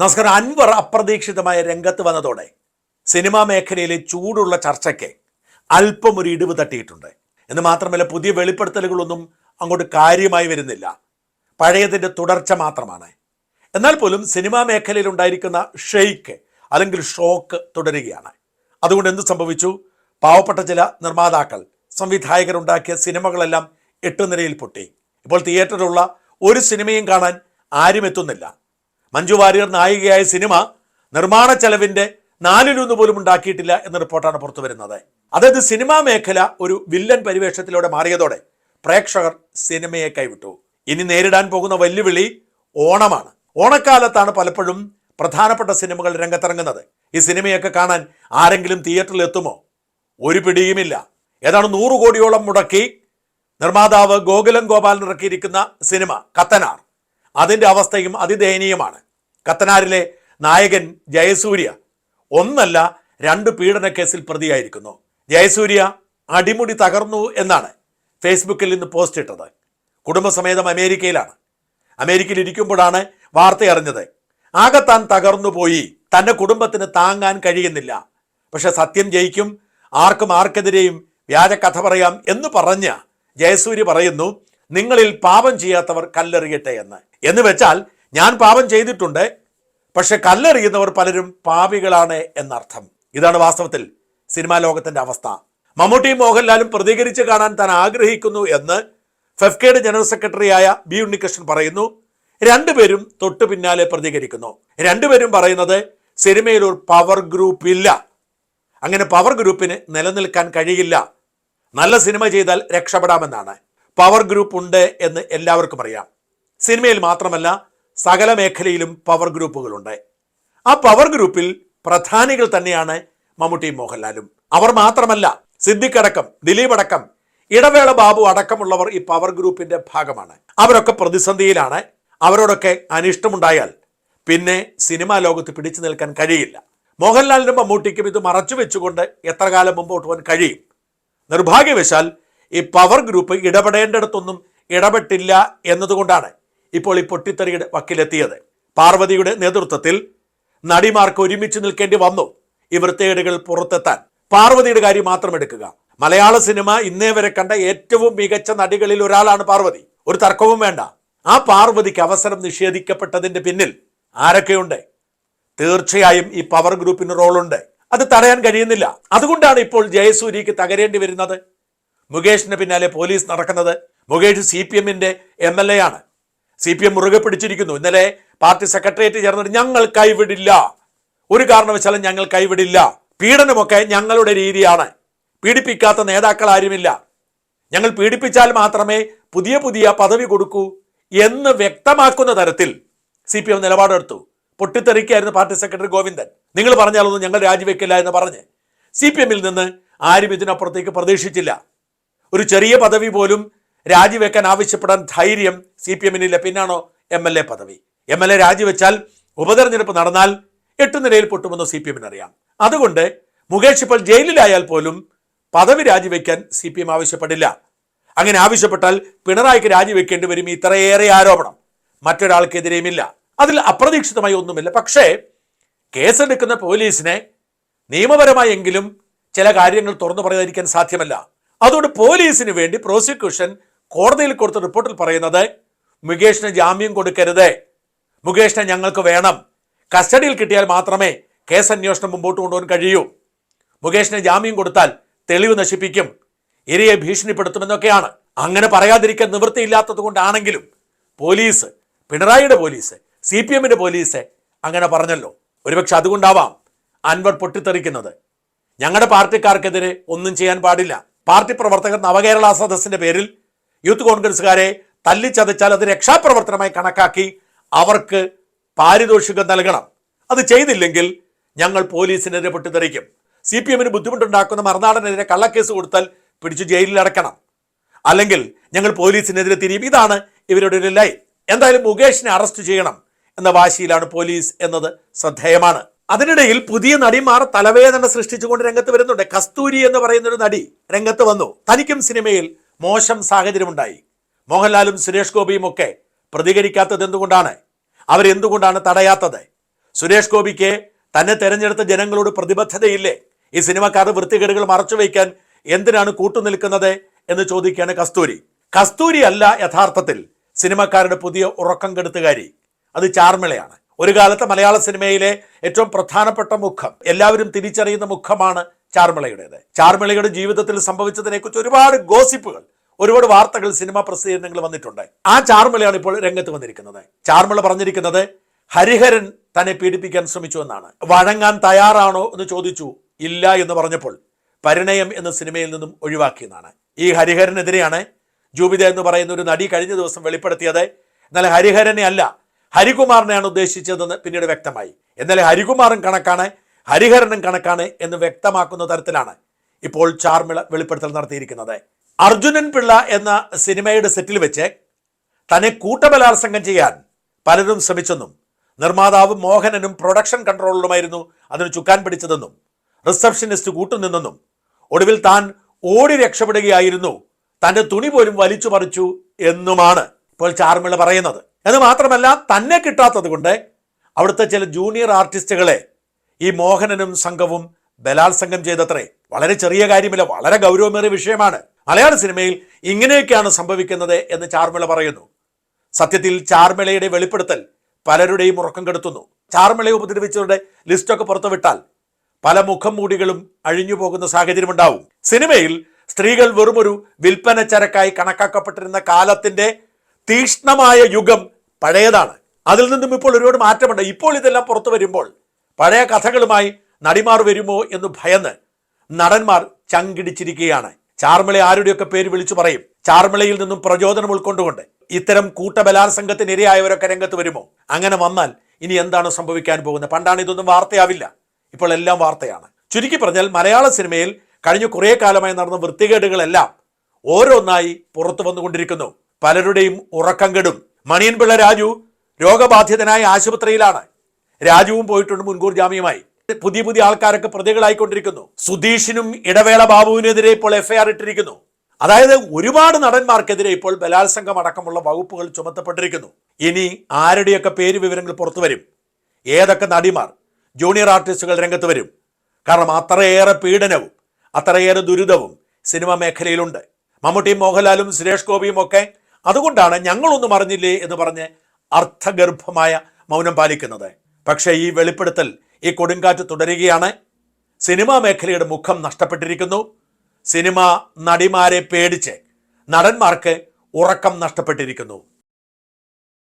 നമസ്കാരം അൻവർ അപ്രതീക്ഷിതമായ രംഗത്ത് വന്നതോടെ സിനിമാ മേഖലയിലെ ചൂടുള്ള ചർച്ചയ്ക്ക് അല്പം ഒരു ഇടിവ് തട്ടിയിട്ടുണ്ട്. എന്ന് മാത്രമല്ല പുതിയ വെളിപ്പെടുത്തലുകളൊന്നും അങ്ങോട്ട് കാര്യമായി വരുന്നില്ല. പഴയതിന്റെ തുടർച്ച മാത്രമാണ്. എന്നാൽ പോലും സിനിമാ മേഖലയിൽ ഉണ്ടായിരിക്കുന്ന ഷെയ്ക്ക് അല്ലെങ്കിൽ ഷോക്ക് തുടരുകയാണ്. അതുകൊണ്ട് എന്ത് സംഭവിച്ചു? പാവപ്പെട്ട ചില നിർമ്മാതാക്കൾ സംവിധായകരുണ്ടാക്കിയ സിനിമകളെല്ലാം എട്ടുനിരയിൽ പൊട്ടി. ഇപ്പോൾ തിയേറ്ററിലുള്ള ഒരു സിനിമയും കാണാൻ ആരും എത്തുന്നില്ല. മഞ്ജു വാര്യർ നായികയായ സിനിമ നിർമ്മാണ ചെലവിന്റെ നാലിലൊന്ന് പോലും ഉണ്ടാക്കിയിട്ടില്ല എന്ന റിപ്പോർട്ടാണ് പുറത്തു വരുന്നത്. അതായത് സിനിമാ മേഖല ഒരു വില്ലൻ പരിവേഷത്തിലൂടെ മാറിയതോടെ പ്രേക്ഷകർ സിനിമയെ കൈവിട്ടു. ഇനി നേരിടാൻ പോകുന്ന വെല്ലുവിളി ഓണമാണ്. ഓണക്കാലത്താണ് പലപ്പോഴും പ്രധാനപ്പെട്ട സിനിമകൾ രംഗത്തിറങ്ങുന്നത്. ഈ സിനിമയൊക്കെ കാണാൻ ആരെങ്കിലും തിയേറ്ററിൽ എത്തുമോ? ഒരു പിടിയുമില്ല. ഏതാണ് നൂറ് കോടിയോളം മുടക്കി നിർമ്മാതാവ് ഗോകുലം ഗോപാലൻ ഇറക്കിയിരിക്കുന്ന സിനിമ കത്തനാർ. അതിന്റെ അവസ്ഥയും അതിദയനീയമാണ്. കത്തനാരിലെ നായകൻ ജയസൂര്യ ഒന്നല്ല രണ്ട് പീഡന കേസിൽ പ്രതിയായിരിക്കുന്നു. ജയസൂര്യ അടിമുടി തകർന്നു എന്നാണ് ഫേസ്ബുക്കിൽ നിന്ന് പോസ്റ്റ് ഇട്ടത്. കുടുംബസമേതം അമേരിക്കയിലാണ്. അമേരിക്കയിൽ ഇരിക്കുമ്പോഴാണ് വാർത്ത അറിഞ്ഞത്. ആകെ താൻ തകർന്നു പോയി. തന്റെ കുടുംബത്തിന് താങ്ങാൻ കഴിയുന്നില്ല. പക്ഷെ സത്യം ജയിക്കും. ആർക്കും ആർക്കെതിരെയും വ്യാജ കഥ പറയാം എന്ന് പറഞ്ഞ ജയസൂര്യ പറയുന്നു നിങ്ങളിൽ പാപം ചെയ്യാത്തവർ കല്ലെറിയട്ടെ എന്ന്. എന്ന് വെച്ചാൽ ഞാൻ പാപം ചെയ്തിട്ടുണ്ട് പക്ഷെ കല്ലെറിയുന്നവർ പലരും പാപികളാണ് എന്നർത്ഥം. ഇതാണ് വാസ്തവത്തിൽ സിനിമാ ലോകത്തിന്റെ അവസ്ഥ. മമ്മൂട്ടിയും മോഹൻലാലും പ്രതികരിച്ച് കാണാൻ താൻ ആഗ്രഹിക്കുന്നു എന്ന് ഫെഫ്കേഡ് ജനറൽ സെക്രട്ടറിയായ ബി ഉണ്ണികൃഷ്ണൻ പറയുന്നു. രണ്ടുപേരും തൊട്ടു പിന്നാലെ പ്രതികരിക്കുന്നു. രണ്ടുപേരും പറയുന്നത് സിനിമയിൽ ഒരു പവർ ഗ്രൂപ്പ് ഇല്ല. അങ്ങനെ പവർ ഗ്രൂപ്പിന് നിലനിൽക്കാൻ കഴിയില്ല. നല്ല സിനിമ ചെയ്താൽ രക്ഷപ്പെടാമെന്നാണ്. പവർ ഗ്രൂപ്പ് ഉണ്ട് എന്ന് എല്ലാവർക്കും അറിയാം. സിനിമയിൽ മാത്രമല്ല സകല മേഖലയിലും പവർ ഗ്രൂപ്പുകളുണ്ട് ആ പവർ ഗ്രൂപ്പിൽ പ്രധാനികൾ തന്നെയാണ് മമ്മൂട്ടിയും മോഹൻലാലും. അവർ മാത്രമല്ല സിദ്ദിഖ് അടക്കം ദിലീപ് അടക്കം ഇടവേള ബാബു അടക്കമുള്ളവർ ഈ പവർ ഗ്രൂപ്പിന്റെ ഭാഗമാണ്. അവരൊക്കെ പ്രതിസന്ധിയിലാണ്. അവരോടൊക്കെ അനിഷ്ടമുണ്ടായാൽ പിന്നെ സിനിമാ ലോകത്ത് പിടിച്ചു നിൽക്കാൻ കഴിയില്ല. മോഹൻലാലിനും മമ്മൂട്ടിക്കും ഇത് മറച്ചു വെച്ചുകൊണ്ട് എത്ര കാലം മുമ്പോട്ട് പോകാൻ കഴിയും? നിർഭാഗ്യവശാൽ ഈ പവർ ഗ്രൂപ്പ് ഇടപെടേണ്ടിടത്തൊന്നും ഇടപെട്ടില്ല എന്നതുകൊണ്ടാണ്. ഇപ്പോൾ ഈ പൊട്ടിത്തെറിയുടെ വക്കിലെത്തിയത്. പാർവതിയുടെ നേതൃത്വത്തിൽ നടിമാർക്ക് ഒരുമിച്ച് നിൽക്കേണ്ടി വന്നു. ഈ വൃത്തികേടുകൾ പുറത്തെത്താൻ. പാർവതിയുടെ കാര്യം മാത്രം എടുക്കുക. മലയാള സിനിമ ഇന്നേ വരെ കണ്ട ഏറ്റവും മികച്ച നടികളിൽ ഒരാളാണ് പാർവതി. ഒരു തർക്കവും വേണ്ട. ആ പാർവതിക്ക് അവസരം നിഷേധിക്കപ്പെട്ടതിന്റെ പിന്നിൽ ആരൊക്കെയുണ്ട്? തീർച്ചയായും ഈ പവർ ഗ്രൂപ്പിന് റോളുണ്ട്. അത് തടയാൻ കഴിയുന്നില്ല. അതുകൊണ്ടാണ് ഇപ്പോൾ ജയസൂര്യക്ക് തകരേണ്ടി വരുന്നത്. മുകേഷിന് പിന്നാലെ പോലീസ് നടക്കുന്നത്. മുകേഷ് സി പി എമ്മിന്റെ എം എൽ എ ആണ്. സി പി എം മുറുകെ പിടിച്ചിരിക്കുന്നു. ഇന്നലെ പാർട്ടി സെക്രട്ടേറിയറ്റ് ചേർന്നിട്ട് ഞങ്ങൾ കൈവിടില്ല. ഒരു കാരണവശാലും ഞങ്ങൾ കൈവിടില്ല. പീഡനമൊക്കെ ഞങ്ങളുടെ രീതിയാണ്. പീഡിപ്പിക്കാത്ത നേതാക്കൾ ആരുമില്ല. ഞങ്ങൾ പീഡിപ്പിച്ചാൽ മാത്രമേ പുതിയ പുതിയ പദവി കൊടുക്കൂ എന്ന് വ്യക്തമാക്കുന്ന തരത്തിൽ സി പി എം നിലപാടെടുത്തു. പൊട്ടിത്തെറിക്കായിരുന്നു പാർട്ടി സെക്രട്ടറി ഗോവിന്ദൻ. നിങ്ങൾ പറഞ്ഞാലൊന്നും ഞങ്ങൾ രാജിവെക്കില്ല എന്ന് പറഞ്ഞ് സി പി എമ്മിൽ നിന്ന് ആരും ഇതിനപ്പുറത്തേക്ക് പ്രതീക്ഷിച്ചില്ല. ഒരു ചെറിയ പദവി പോലും രാജിവെക്കാൻ ആവശ്യപ്പെടാൻ ധൈര്യം സി പി എമ്മിനില്ല. പിന്നാണോ എം എൽ എ പദവി? എം എൽ എ രാജിവെച്ചാൽ ഉപതെരഞ്ഞെടുപ്പ് നടന്നാൽ എട്ട് നിലയിൽ പൊട്ടുമെന്ന് സി പി എമ്മിന് അറിയാം അതുകൊണ്ട് മുകേഷ് ഇപ്പോൾ ജയിലിലായാൽ പോലും പദവി രാജിവെക്കാൻ സി പി എം ആവശ്യപ്പെടില്ല. അങ്ങനെ ആവശ്യപ്പെട്ടാൽ പിണറായിക്ക് രാജിവെക്കേണ്ടി വരും ഇത്രയേറെ ആരോപണം. മറ്റൊരാൾക്കെതിരെയുമില്ല. അതിൽ അപ്രതീക്ഷിതമായി ഒന്നുമില്ല. പക്ഷേ കേസെടുക്കുന്ന പോലീസിനെ നിയമപരമായെങ്കിലും ചില കാര്യങ്ങൾ തുറന്നു പറയാതിരിക്കാൻ സാധ്യമല്ല. അതുകൊണ്ട് പോലീസിന് വേണ്ടി പ്രോസിക്യൂഷൻ കോടതിയിൽ കൊടുത്ത റിപ്പോർട്ടിൽ പറയുന്നത് മുകേഷിന് ജാമ്യം കൊടുക്കരുത്. മുകേഷിനെ ഞങ്ങൾക്ക് വേണം. കസ്റ്റഡിയിൽ കിട്ടിയാൽ മാത്രമേ കേസ് അന്വേഷണം മുമ്പോട്ട് കൊണ്ടുപോകാൻ കഴിയൂ. മുകേഷിന് ജാമ്യം കൊടുത്താൽ തെളിവ് നശിപ്പിക്കും. ഇരയെ ഭീഷണിപ്പെടുത്തുമെന്നൊക്കെയാണ്. അങ്ങനെ പറയാതിരിക്കാൻ നിവൃത്തിയില്ലാത്തത് കൊണ്ടാണെങ്കിലും പോലീസ് പിണറായിയുടെ പോലീസ് സി പി എമ്മിന്റെ പോലീസ് അങ്ങനെ പറഞ്ഞല്ലോ. ഒരുപക്ഷെ അതുകൊണ്ടാവാം അൻവർ പൊട്ടിത്തെറിക്കുന്നത്. ഞങ്ങളുടെ പാർട്ടിക്കാർക്കെതിരെ ഒന്നും ചെയ്യാൻ പാടില്ല. പാർട്ടി പ്രവർത്തകർ നവകേരള സദസ്സിന്റെ പേരിൽ യൂത്ത് കോൺഗ്രസ്സുകാരെ തല്ലിച്ചതച്ചാൽ അത് രക്ഷാപ്രവർത്തനമായി കണക്കാക്കി അവർക്ക് പാരിതോഷികം നൽകണം. അത് ചെയ്തില്ലെങ്കിൽ ഞങ്ങൾ പോലീസിനെതിരെ പൊട്ടിത്തെറിക്കും. സി പി എമ്മിന് ബുദ്ധിമുട്ടുണ്ടാക്കുന്ന മറുനാടനെതിരെ കള്ളക്കേസ് കൊടുത്താൽ പിടിച്ച് ജയിലിൽ അടക്കണം അല്ലെങ്കിൽ ഞങ്ങൾ പോലീസിനെതിരെ തിരിയും. ഇതാണ് ഇവരുടെ ഒരു ലൈൻ. എന്തായാലും മുകേഷിനെ അറസ്റ്റ് ചെയ്യണം എന്ന വാശിയിലാണ് പോലീസ് എന്നത് ശ്രദ്ധേയമാണ്. അതിനിടയിൽ പുതിയ നടിമാർ തലവേദന സൃഷ്ടിച്ചുകൊണ്ട് രംഗത്ത് വരുന്നുണ്ട്. കസ്തൂരി എന്ന് പറയുന്ന ഒരു നടി രംഗത്ത് വന്നു. തനിക്കും സിനിമയിൽ മോശം സാഹചര്യമുണ്ടായി. മോഹൻലാലും സുരേഷ് ഗോപിയും ഒക്കെ പ്രതികരിക്കാത്തത് എന്തുകൊണ്ടാണ്? അവരെന്തുകൊണ്ടാണ് തടയാത്തത്? സുരേഷ് ഗോപിക്ക് തന്നെ തെരഞ്ഞെടുത്ത ജനങ്ങളോട് പ്രതിബദ്ധതയില്ലേ? ഈ സിനിമക്കാർ വൃത്തികേടുകൾ മറച്ചുവെക്കാൻ എന്തിനാണ് കൂട്ടുനിൽക്കുന്നത് എന്ന് ചോദിക്കുകയാണ് കസ്തൂരി. കസ്തൂരി അല്ല യഥാർത്ഥത്തിൽ സിനിമക്കാരുടെ പുതിയ ഉറക്കം കെടുത്തുകാരി. അത് ചാർമിളയാണ്. ഒരു കാലത്ത് മലയാള സിനിമയിലെ ഏറ്റവും പ്രധാനപ്പെട്ട മുഖം എല്ലാവരും തിരിച്ചറിയുന്ന മുഖമാണ് ചാർമിളയുടേത്. ചാർമിളയുടെ ജീവിതത്തിൽ സംഭവിച്ചതിനെക്കുറിച്ച് ഒരുപാട് ഗോസിപ്പുകൾ ഒരുപാട് വാർത്തകൾ സിനിമാ പ്രസിദ്ധീകരണങ്ങൾ വന്നിട്ടുണ്ട്. ആ ചാർമിളയാണ് ഇപ്പോൾ രംഗത്ത് വന്നിരിക്കുന്നത്. ചാർമിള പറഞ്ഞിരിക്കുന്നത് ഹരിഹരൻ തന്നെ പീഡിപ്പിക്കാൻ ശ്രമിച്ചു എന്നാണ്. വഴങ്ങാൻ തയ്യാറാണോ എന്ന് ചോദിച്ചു ഇല്ല എന്ന് പറഞ്ഞപ്പോൾ പരിണയം എന്ന സിനിമയിൽ നിന്നും ഒഴിവാക്കിയെന്നാണ്. ഈ ഹരിഹരനെതിരെയാണ് ജൂബിത എന്ന് പറയുന്ന ഒരു നടി കഴിഞ്ഞ ദിവസം വെളിപ്പെടുത്തിയത്. എന്നാൽ ഹരിഹരനെ അല്ല ഹരികുമാറിനെയാണ് ഉദ്ദേശിച്ചതെന്ന് പിന്നീട് വ്യക്തമായി. എന്നാൽ ഹരികുമാറും കണക്കാണ് ഹരിഹരനും കണക്കാണ് എന്ന് വ്യക്തമാക്കുന്ന തരത്തിലാണ് ഇപ്പോൾ ചാർമിള വെളിപ്പെടുത്തൽ നടത്തിയിരിക്കുന്നത്. അർജുനൻ പിള്ള എന്ന സിനിമയുടെ സെറ്റിൽ വെച്ച് തന്നെ കൂട്ടബലാത്സംഗം ചെയ്യാൻ പലരും ശ്രമിച്ചെന്നും നിർമ്മാതാവ് മോഹനനും പ്രൊഡക്ഷൻ കൺട്രോളറുമായിരുന്നു അതിന് ചുക്കാൻ പിടിച്ചതെന്നും റിസപ്ഷനിസ്റ്റ് കൂട്ടുനിന്നെന്നും ഒടുവിൽ താൻ ഓടി രക്ഷപ്പെടുകയായിരുന്നു തന്റെ തുണി പോലും വലിച്ചു പറിച്ചു എന്നുമാണ് ഇപ്പോൾ ചാർമിള പറയുന്നത്. എന്ന് മാത്രമല്ല തന്നെ കിട്ടാത്തത് കൊണ്ട് അവിടുത്തെ ചില ജൂനിയർ ആർട്ടിസ്റ്റുകളെ ഈ മോഹനനും സംഘവും ബലാത്സംഗം ചെയ്തത്രേ. വളരെ ചെറിയ കാര്യമില്ല വളരെ ഗൗരവമേറിയ വിഷയമാണ്. മലയാള സിനിമയിൽ ഇങ്ങനെയൊക്കെയാണ് സംഭവിക്കുന്നത് എന്ന് ചാർമിള പറയുന്നു. സത്യത്തിൽ ചാർമിളയുടെ വെളിപ്പെടുത്തൽ പലരുടെയും ഉറക്കം കെടുത്തുന്നു. ചാർമിളയെ ഉപദ്രവിച്ചവരുടെ ലിസ്റ്റൊക്കെ പുറത്തുവിട്ടാൽ പല മുഖം മൂടികളും അഴിഞ്ഞു പോകുന്ന സാഹചര്യമുണ്ടാവും. സിനിമയിൽ സ്ത്രീകൾ വെറുമൊരു വിൽപ്പന ചരക്കായി കണക്കാക്കപ്പെട്ടിരുന്ന കാലത്തിന്റെ തീക്ഷ്ണമായ യുഗം പഴയതാണ്. അതിൽ നിന്നും ഇപ്പോൾ ഒരുപാട് മാറ്റമുണ്ട്. ഇപ്പോൾ ഇതെല്ലാം പുറത്തു വരുമ്പോൾ പഴയ കഥകളുമായി നടിമാർ വരുമോ എന്ന് ഭയന്ന് നടന്മാർ ചങ്കിടിച്ചിരിക്കുകയാണ്. ചാർമിള ആരുടെയൊക്കെ പേര് വിളിച്ചു പറയും. ചാർമിളയിൽ നിന്നും പ്രചോദനം ഉൾക്കൊണ്ടുകൊണ്ട് ഇത്തരം കൂട്ടബലാത്സംഗത്തിന് ഇരയായവരൊക്കെ രംഗത്ത് വരുമോ? അങ്ങനെ വന്നാൽ ഇനി എന്താണ് സംഭവിക്കാൻ പോകുന്നത്? പണ്ടാണ് ഇതൊന്നും വാർത്തയാവില്ല. ഇപ്പോൾ എല്ലാം വാർത്തയാണ്. ചുരുക്കി പറഞ്ഞാൽ മലയാള സിനിമയിൽ കഴിഞ്ഞ കുറേ കാലമായി നടന്ന വൃത്തികേടുകളെല്ലാം ഓരോന്നായി പുറത്തു വന്നുകൊണ്ടിരിക്കുന്നു. പലരുടെയും ഉറക്കം കെടും. മണിയൻപിള്ള രാജു രോഗബാധിതനായ ആശുപത്രിയിലാണ്. രാജുവും പോയിട്ടുണ്ട് മുൻകൂർ ജാമ്യമായി. പുതിയ പുതിയ ആൾക്കാരൊക്കെ പ്രതികളായിക്കൊണ്ടിരിക്കുന്നു. സുധീഷിനും ഇടവേള ബാബുവിനെതിരെ ഇപ്പോൾ എഫ്ഐആർ ഇട്ടിരിക്കുന്നു. അതായത് ഒരുപാട് നടന്മാർക്കെതിരെ ഇപ്പോൾ ബലാത്സംഗം അടക്കമുള്ള വകുപ്പുകൾ ചുമത്തപ്പെട്ടിരിക്കുന്നു. ഇനി ആരുടെയൊക്കെ പേര് വിവരങ്ങൾ പുറത്തു വരും? ഏതൊക്കെ നടിമാർ? ജൂനിയർ ആർട്ടിസ്റ്റുകൾ രംഗത്ത് വരും. കാരണം അത്രയേറെ പീഡനവും അത്രയേറെ ദുരിതവും സിനിമ മേഖലയിലുണ്ട്. മമ്മൂട്ടിയും മോഹൻലാലും സുരേഷ് ഗോപിയും ഒക്കെ അതുകൊണ്ടാണ് ഞങ്ങളൊന്നും അറിഞ്ഞില്ലേ എന്ന് പറഞ്ഞ് അർത്ഥഗർഭമായ മൗനം പാലിക്കുന്നത്. പക്ഷേ ഈ വെളിപ്പെടുത്തൽ ഈ കൊടുങ്കാറ്റ് തുടരുകയാണ്. സിനിമാ മേഖലയുടെ മുഖം നഷ്ടപ്പെട്ടിരിക്കുന്നു. സിനിമ നടിമാരെ പേടിച്ച് നടന്മാർക്ക് ഉറക്കം നഷ്ടപ്പെട്ടിരിക്കുന്നു.